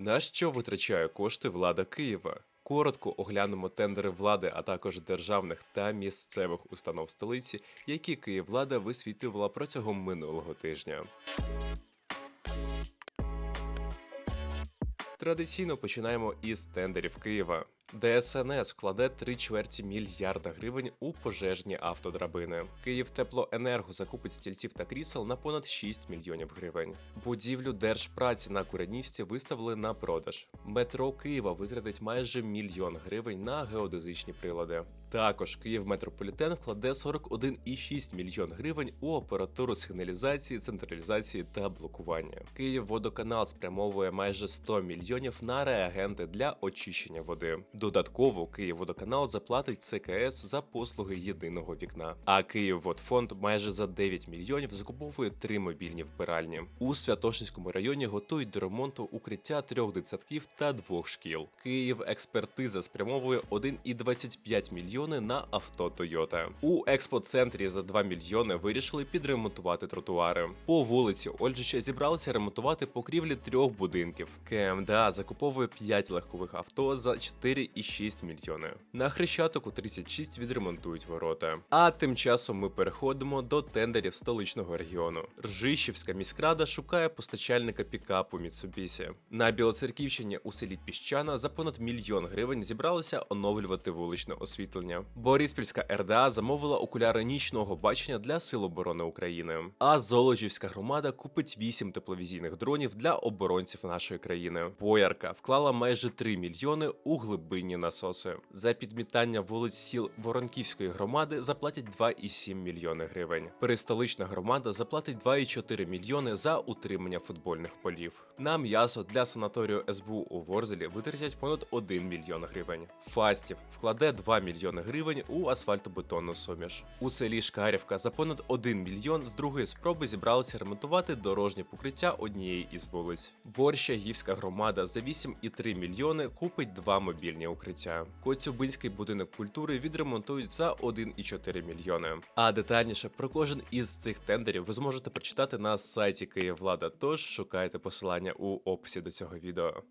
На що витрачає кошти влада Києва? Коротко оглянемо тендери влади, а також державних та місцевих установ столиці, які Київлада висвітлювала протягом минулого тижня. Традиційно починаємо із тендерів Києва. ДСНС вкладе три чверті мільярда гривень у пожежні автодрабини. Київтеплоенерго закупить стільців та крісел на понад 6 мільйонів гривень. Будівлю держпраці на Куренівці виставили на продаж. Метро Києва витратить майже мільйон гривень на геодезичні прилади. Також Київметрополітен вкладе 41,6 мільйон гривень у апаратуру сигналізації, централізації та блокування. Київводоканал спрямовує майже 100 мільйонів на реагенти для очищення води. Додатково Київводоканал заплатить ЦКС за послуги єдиного вікна. А Київводфонд майже за 9 мільйонів закуповує три мобільні вбиральні. У Святошинському районі готують до ремонту укриття трьох дитсадків та двох шкіл. Київ експертиза спрямовує 1,25 мільйони на авто Toyota. У експоцентрі за 2 мільйони вирішили підремонтувати тротуари. По вулиці Ольжича зібралися ремонтувати покрівлі трьох будинків. КМДА закуповує 5 легкових авто за 4,6 мільйони. На Хрещатику 36 відремонтують ворота. А тим часом ми переходимо до тендерів столичного регіону. Ржищівська міськрада шукає постачальника пікапу Mitsubishi. На Білоцерківщині у селі Піщана за понад мільйон гривень зібралися оновлювати вуличне освітлення. Бориспільська РДА замовила окуляри нічного бачення для Сил оборони України. А Золочівська громада купить 8 тепловізійних дронів для оборонців нашої країни. Боярка вклала майже 3 мільйони у глибинні насоси. За підмітання вулиць сіл Воронківської громади заплатять 2,7 мільйони гривень. Перестолична громада заплатить 2,4 мільйони за утримання футбольних полів. На м'ясо для санаторію СБУ у Ворзелі витратять понад 1 мільйон гривень. Фастів вкладе 2 мільйони гривень у асфальтобетонну суміш. У селі Шкарівка за понад 1 мільйон з другої спроби зібралися ремонтувати дорожнє покриття однієї із вулиць. Борщагівська громада за 8,3 мільйони купить два мобільні укриття. Коцюбинський будинок культури відремонтують за 1,4 мільйони. А детальніше про кожен із цих тендерів ви зможете прочитати на сайті Київлада. Тож шукайте посилання у описі до цього відео.